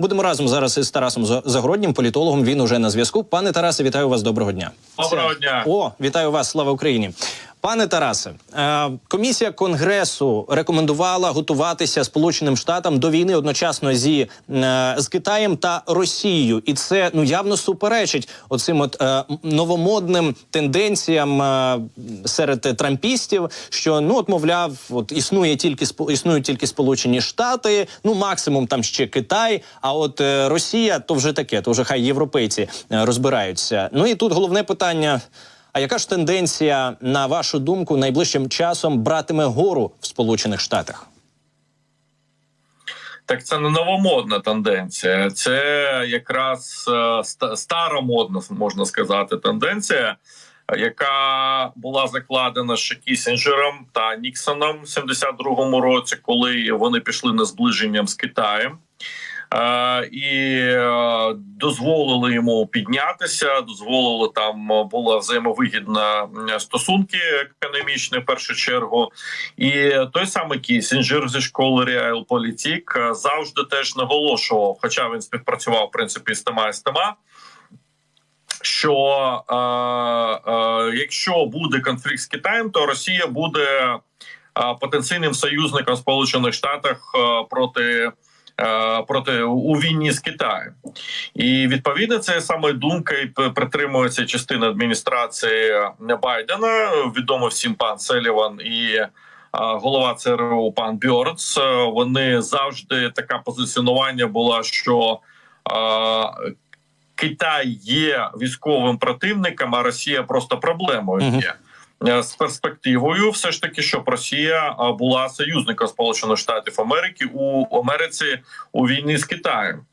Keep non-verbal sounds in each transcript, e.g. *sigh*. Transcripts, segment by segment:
Будемо разом зараз із Тарасом За- Загороднім, політологом. Він уже на зв'язку. Пане Тарасе, вітаю вас. Доброго дня. Доброго дня. О, вітаю вас, слава Україні. Пане Тарасе, е, комісія конгресу рекомендувала готуватися Сполученим Штатам до війни одночасно зі е, з Китаєм та Росією, і це ну явно суперечить оцим от е, новомодним тенденціям серед трампістів, що ну от мовляв, от існує тільки існують тільки Сполучені Штати, ну максимум там ще Китай. А от Росія то вже таке, то вже хай європейці розбираються. Ну і тут головне питання. А яка ж тенденція, на вашу думку, найближчим часом братиме гору в Сполучених Штатах? Так це не новомодна тенденція, це якраз е, ста- старомодна, можна сказати, тенденція, яка була закладена ще Кісінджером та Ніксоном в 72-му році, коли вони пішли на зближенням з Китаєм. Е, і е, дозволили йому піднятися, дозволили там е, була взаємовигідна стосунки економічні в першу чергу. І той самий Кісінджер зі школи Реалполітік завжди теж наголошував, хоча він співпрацював в принципі з тема з тема. Що е, е, якщо буде конфлікт з Китаєм, то Росія буде потенційним союзником Сполучених Штатів проти проти у війні з Китаєм, і відповідно це саме думка і притримується частина адміністрації Байдена. Відомо всім пан Селіван і е, голова ЦРУ пан Бьордс. Е, Вони завжди така позиціонування була, що е, Китай є військовим противником, а Росія просто проблемою є. Е, З перспективою, все ж таки, щоб Росія була союзником Сполучених Штатів Америки у Америці у війні з Китаєм.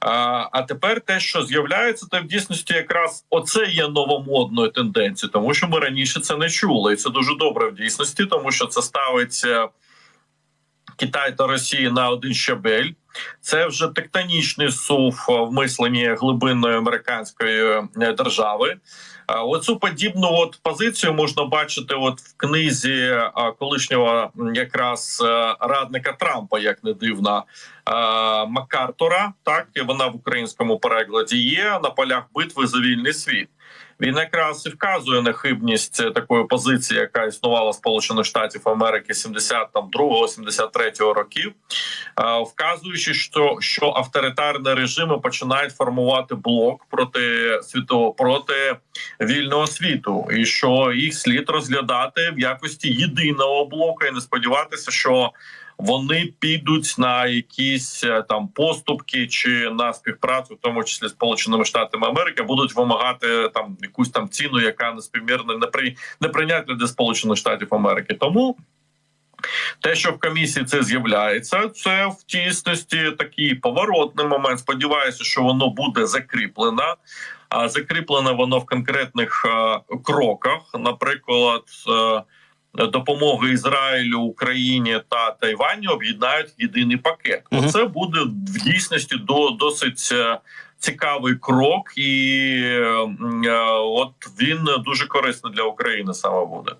А, а тепер те, що з'являється, то в дійсності якраз оце є новомодною тенденцією, тому що ми раніше це не чули, і це дуже добре в дійсності, тому що це ставиться Китай та Росія на один щабель. Це вже тектонічний сув в мисленні глибинної американської е, держави. Оцю подібну от позицію можна бачити от в книзі колишнього якраз е, радника Трампа, як не дивно, е, Так і вона в українському перекладі є на полях битви за вільний світ. Він якраз і вказує на хибність е, такої позиції, яка існувала Сполучених Штатів Америки 72-73 років, е, вказуючи, що, що авторитарні режими починають формувати блок проти світу проти вільного світу, і що їх слід розглядати в якості єдиного блоку, і не сподіватися, що вони підуть на якісь е, там поступки чи на співпрацю, в тому числі Сполученими Штатами Америки, будуть вимагати там якусь там ціну, яка неспівмірна непри... неприйнятна для Сполучених Штатів Америки. Тому те, що в комісії це з'являється, це в тісності такий поворотний момент. Сподіваюся, що воно буде закріплено. А закріплено воно в конкретних е, кроках, наприклад. Допомоги Ізраїлю, Україні та Тайваню об'єднають в єдиний пакет. Мгм. Це буде в дійсності до досить е, цікавий крок, і е, е, от він дуже корисний для України саме буде.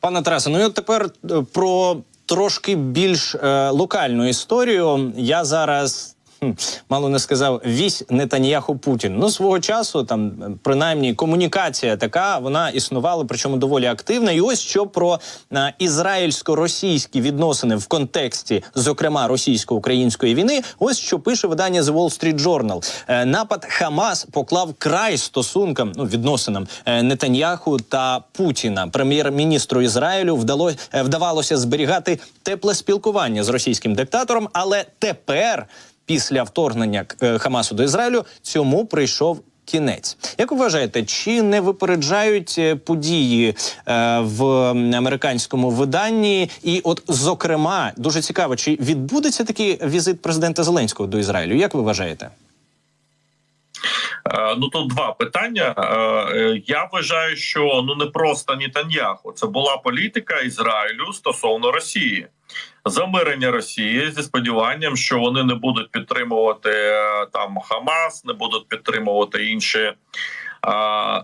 Пане Тарасе, ну і от тепер е, про трошки більш е, локальну історію. Я зараз. Мало не сказав вісь Нетаньяху Путін. Ну свого часу там принаймні комунікація така вона існувала, причому доволі активна. І ось що про е, ізраїльсько-російські відносини в контексті, зокрема російсько-української війни. Ось що пише видання The Wall Street Journal. Е, Напад Хамас поклав край стосункам, ну відносинам е, Нетаньяху та Путіна. Прем'єр-міністру Ізраїлю вдало, е, вдавалося зберігати тепле спілкування з російським диктатором, але тепер, після вторгнення е, Хамасу до Ізраїлю, цьому прийшов. Кінець, як вважаєте, чи не випереджають е, події е, в американському виданні? І, от, зокрема, дуже цікаво, чи відбудеться такий візит президента Зеленського до Ізраїлю? Як ви вважаєте? Е, Ну тут два питання. Е, е, Я вважаю, що ну не просто Нітаньяху. Це була політика Ізраїлю стосовно Росії. Замирення Росії зі сподіванням, що вони не будуть підтримувати там Хамас, не будуть підтримувати інші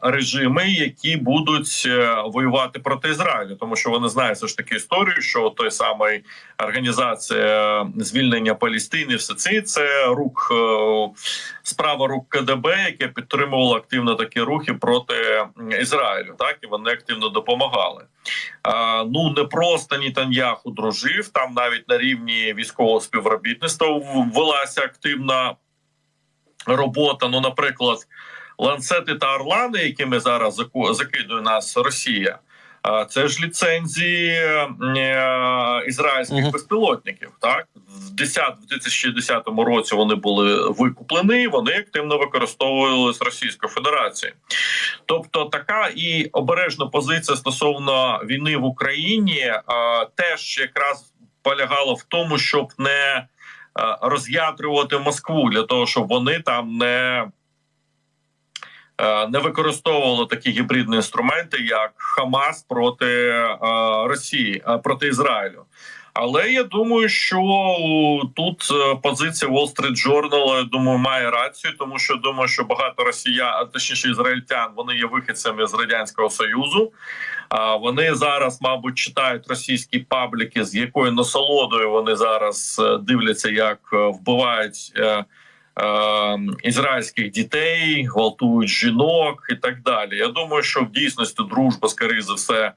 режими, які будуть е, воювати проти Ізраїлю, тому що вони знають все ж таки історію, що той самий організація звільнення Палістини, все це це рук е, справа рук КДБ, яке підтримувало активно такі рухи проти Ізраїлю. Так і вони активно допомагали. Ну не просто Нітаньяху дружив там, навіть на рівні військового співробітництва в- велася активна робота. Ну, наприклад, ланцети та орлани, якими зараз закидує нас Росія. а, Це ж ліцензії е, ізраїльських Мгм. безпілотників. Так в 10 в 2010 році вони були викуплені. Вони активно використовувалися Російською Федерацією. Тобто, така і обережна позиція стосовно війни в Україні теж якраз полягала в тому, щоб не роз'ятрювати Москву для того, щоб вони там не е, не використовували такі гібридні інструменти, як Хамас проти е, Росії, е, проти Ізраїлю. Але я думаю, що тут е, позиція Wall Street Journal, я думаю, має рацію, тому що думаю, що багато росіян, а точніше ізраїльтян, вони є вихідцями з радянського союзу. А вони зараз, мабуть, читають російські пабліки, з якою насолодою вони зараз е, дивляться, як е, вбивають ізраїльських дітей, гвалтують жінок і так далі. Я думаю, що в дійсності дружба, скоріше за все,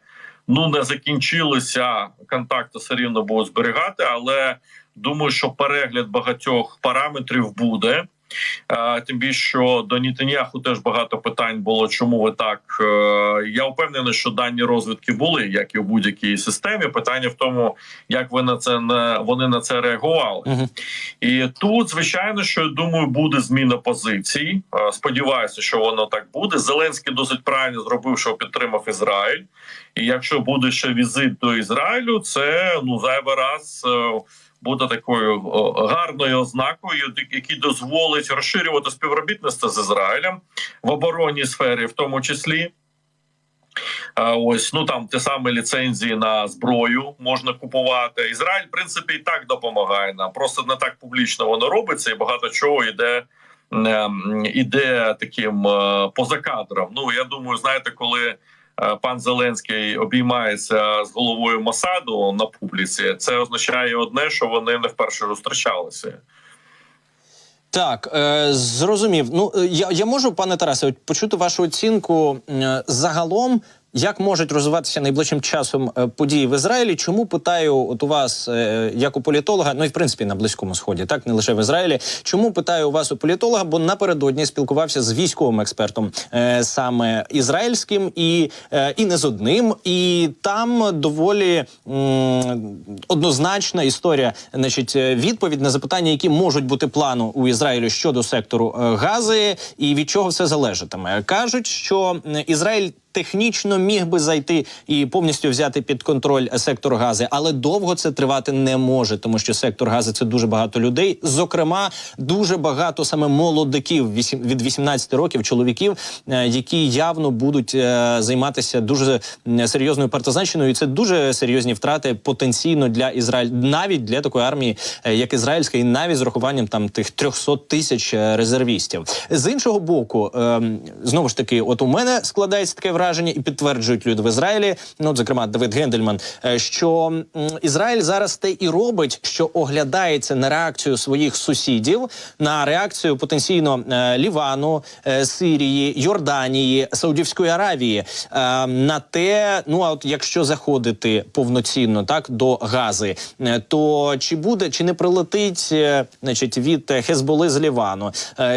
ну не закінчилися. Контакти все рівно будуть зберігати, але думаю, що перегляд багатьох параметрів буде. Е, Тим більше що до Нітаньяху теж багато питань було. Чому ви так? Е, Я впевнений, що дані розвідки були, як і у будь-якій системі. Питання в тому, як ви на це вони на це реагували. Мгм. І тут, звичайно, що я думаю, буде зміна позицій. Е, Сподіваюся, що воно так буде. Зеленський досить правильно зробив, що підтримав Ізраїль. І якщо буде ще візит до Ізраїлю, це ну зайвий раз. Буде такою гарною ознакою, який дозволить розширювати співробітництво з Ізраїлем в оборонній сфері, в тому числі. Ось ну там ті самі ліцензії на зброю можна купувати. Ізраїль, в принципі, і так допомагає нам. Просто не так публічно воно робиться, і багато чого йде. ем, Іде таким е, поза кадром. Ну я думаю, знаєте, коли пан Зеленський обіймається з головою Масаду на публіці, це означає одне, що вони не вперше зустрічалися. Так, е, зрозумів. Ну е, я, я можу, пане Тарасе, почути вашу оцінку е, загалом. Як можуть розвиватися найближчим часом е, події в Ізраїлі? Чому питаю от у вас, е, як у політолога, ну і в принципі на близькому сході, так не лише в Ізраїлі. Чому питаю у вас у політолога? Бо напередодні спілкувався з військовим експертом, е, саме ізраїльським, і, і не з одним. І там доволі однозначна історія. Значить, відповідь на запитання, які можуть бути плану у Ізраїлю щодо сектору Гази, і від чого все залежатиме. Кажуть, що Ізраїль. Технічно міг би зайти і повністю взяти під контроль сектор гази, але довго це тривати не може, тому що сектор гази це дуже багато людей. Зокрема, дуже багато саме молодиків від 18 років, чоловіків, е, які явно будуть е, займатися дуже серйозною партизанщиною. І це дуже серйозні втрати потенційно для Ізраїль, навіть для такої армії, е, як ізраїльська, і навіть з рахуванням там тих 300 тисяч резервістів. З іншого боку, ем, знову ж таки, от у мене складається таке враження, і підтверджують люди в Ізраїлі. Ну, зокрема, Давид Гендельман, е, що Ізраїль зараз те і робить, що оглядається на реакцію своїх сусідів, на реакцію потенційно е, Лівану, е, Сирії, Йорданії, Саудівської Аравії на те, ну а от якщо заходити повноцінно так до Гази, то чи буде чи не прилетить, значить, від Хезболи з Лівану?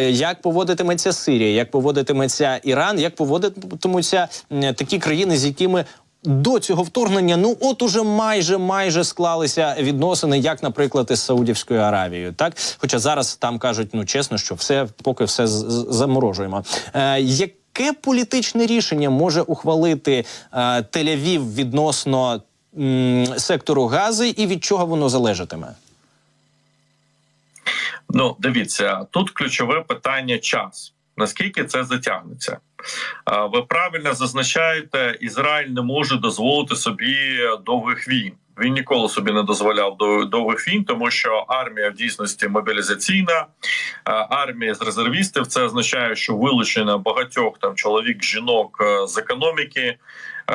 Як поводитиметься Сирія? Як поводитиметься Іран? Як поводитимуться такі країни, з якими до цього вторгнення, ну от уже майже майже склалися відносини, як, наприклад, із Саудівською Аравією, так хоча зараз там кажуть, ну чесно, що все поки все заморожуємо. Е, яке політичне рішення може ухвалити е, Тель-Авів відносно м, сектору Гази, і від чого воно залежатиме? Ну, дивіться, тут ключове питання час. Наскільки це затягнеться? Ви правильно зазначаєте, Ізраїль не може дозволити собі довгих війн. Він ніколи собі не дозволяв до довгих війн, тому що армія в дійсності мобілізаційна, армія з резервістів. Це означає, що вилучено багатьох там чоловік, жінок е, з економіки, Е,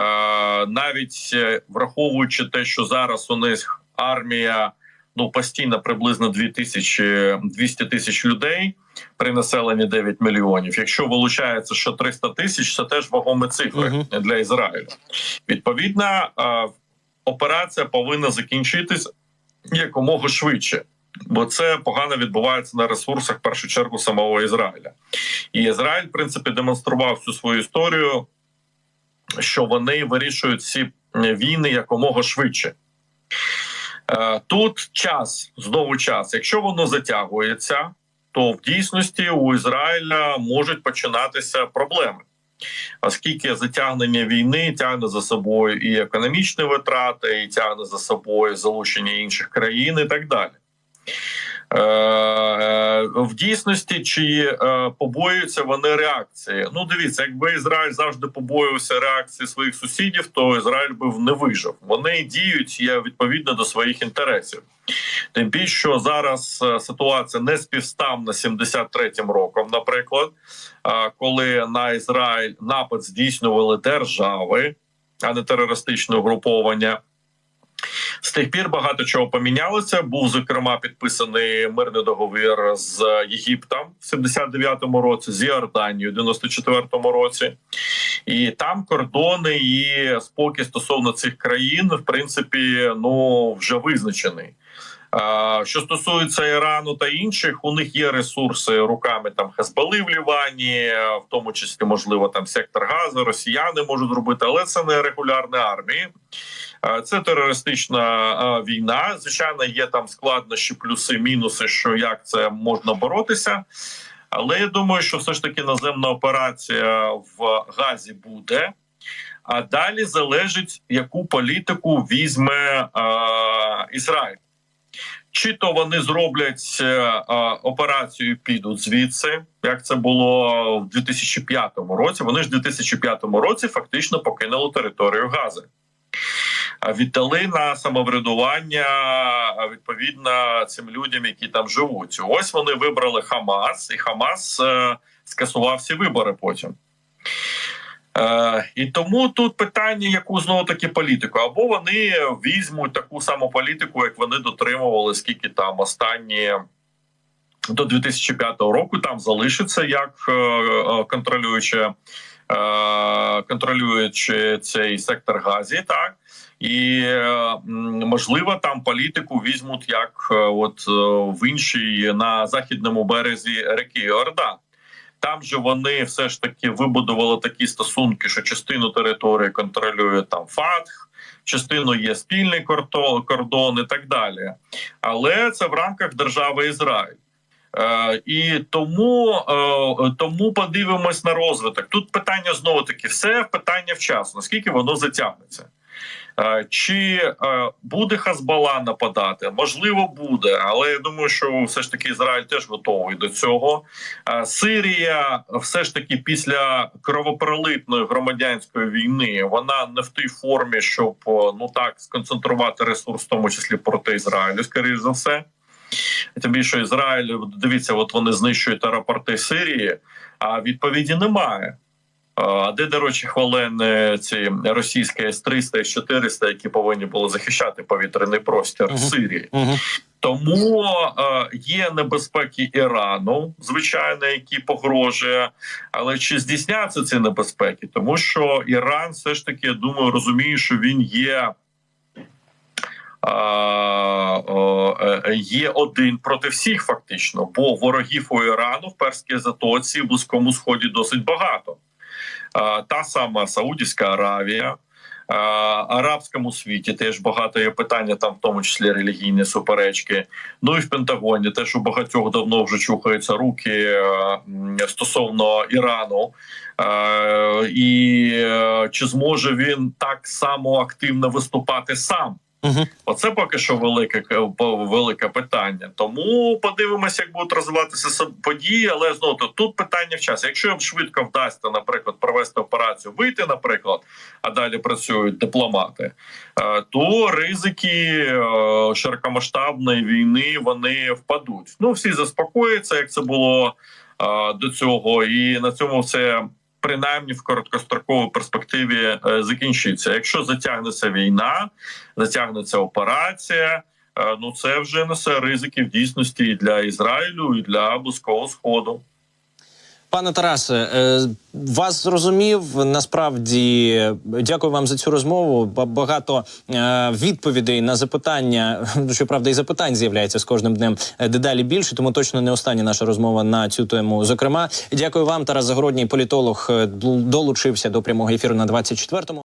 навіть е, враховуючи те, що зараз у них армія ну постійно приблизно 2000, 200 тисяч людей при населенні 9 мільйонів. Якщо вилучається, що 300 тисяч, це теж вагомі цифри Мгм. для Ізраїлю. Відповідно, операція повинна закінчитись якомога швидше. Бо це погано відбувається на ресурсах в першу чергу самого Ізраїля, і Ізраїль, в принципі, демонстрував всю свою історію, що вони вирішують ці війни якомога швидше. Е, Тут час знову час. Якщо воно затягується, то в дійсності у Ізраїля можуть починатися проблеми, оскільки затягнення війни тягне за собою і економічні витрати, і тягне за собою залучення інших країн, і так далі. Е, е, В дійсності чи е, побоюються вони реакції? Ну, дивіться, якби Ізраїль завжди побоювався реакції своїх сусідів, то Ізраїль би не вижив. Вони діють відповідно до своїх інтересів. Тим більше, що зараз ситуація не співставна з 73-м роком, наприклад, коли на Ізраїль напад здійснювали держави, а не терористичне угруповання. З тих пір багато чого помінялося. Був зокрема підписаний мирний договір з Єгиптом в 79-му році, з Іорданією в 94-му році, і там кордони і спокій стосовно цих країн, в принципі, ну вже визначений. Що стосується Ірану та інших, у них є ресурси руками там Хезбали в Лівані, в тому числі можливо там сектор газу, росіяни можуть робити, але це не регулярні армії. Це терористична війна. Звичайно, є там складнощі, плюси, мінуси, що як це можна боротися. Але я думаю, що все ж таки наземна операція в Газі буде. А далі залежить, яку політику візьме а, Ізраїль. Чи то вони зроблять е, операцію, підуть звідси, як це було в 2005 році. Вони ж в 2005 році фактично покинули територію Гази, віддали на самоврядування відповідно цим людям, які там живуть. Ось вони вибрали Хамас, і Хамас е, скасував всі вибори потім. Е, і тому тут питання, яку знову таки політику, або вони візьмуть таку саму політику, як вони дотримували, скільки там останні до 2005 року. Там залишиться як е, е, контролюючи, е, контролюючи цей сектор газі, так? І можливо там політику візьмуть як от в іншій на західному березі реки Йордан. Там же вони все ж таки вибудували такі стосунки, що частину території контролює там ФАТХ, частину є спільний кордон і так далі. Але це в рамках держави Ізраїль. Е, і тому, е, тому подивимось на розвиток. Тут питання знову таки все питання вчасно, наскільки воно затягнеться. Е, Чи е, буде Хазбала нападати? Можливо, буде, але я думаю, що все ж таки Ізраїль теж готовий до цього. Е, Сирія, все ж таки, після кровопролитної громадянської війни, вона не в тій формі, щоб ну так сконцентрувати ресурс, в тому числі проти Ізраїлю, скоріш за все. Тим більше Ізраїль, дивіться, от вони знищують аеропорти Сирії, а відповіді немає. А де, до речі, хвалені ці російські С-300 С-400, які повинні були захищати повітряний простір Мгм. Сирії? Угу. Тому е, є небезпеки Ірану, звичайно, які погрожує. Але чи здійсняться ці небезпеки? Тому що Іран все ж таки я думаю розуміє, що він є. е, е, Є один проти всіх, фактично, бо ворогів у Ірану в перській затоці в близькому сході досить багато. Та сама Саудівська Аравія, арабському світі теж багато є питання, там в тому числі релігійні суперечки. Ну і в Пентагоні теж у багатьох давно вже чухаються руки е, стосовно Ірану. І е, чи зможе він так само активно виступати сам Угу. Оце поки що велике велике питання. Тому подивимося, як будуть розвиватися події. Але знову тут питання в часі. Якщо їм швидко вдасться, наприклад, провести операцію, вийти, наприклад, а далі працюють дипломати, е, то ризики е, широкомасштабної війни вони впадуть. Ну всі заспокояться, як це було е, до цього, і на цьому все. Принаймні в короткостроковій перспективі е, закінчиться. Якщо затягнеться війна, затягнеться операція. е, Ну це вже несе ризики в дійсності і для Ізраїлю, і для близького сходу. Пане Тарасе, е, вас зрозумів. Насправді дякую вам за цю розмову. Ба- Багато е, відповідей на запитання. *laughs* Щоправда, і запитань з'являється з кожним днем е, дедалі більше, тому точно не остання наша розмова на цю тему. Зокрема, дякую вам, Тарас Загородній, політолог, долучився до прямого ефіру на 24-му.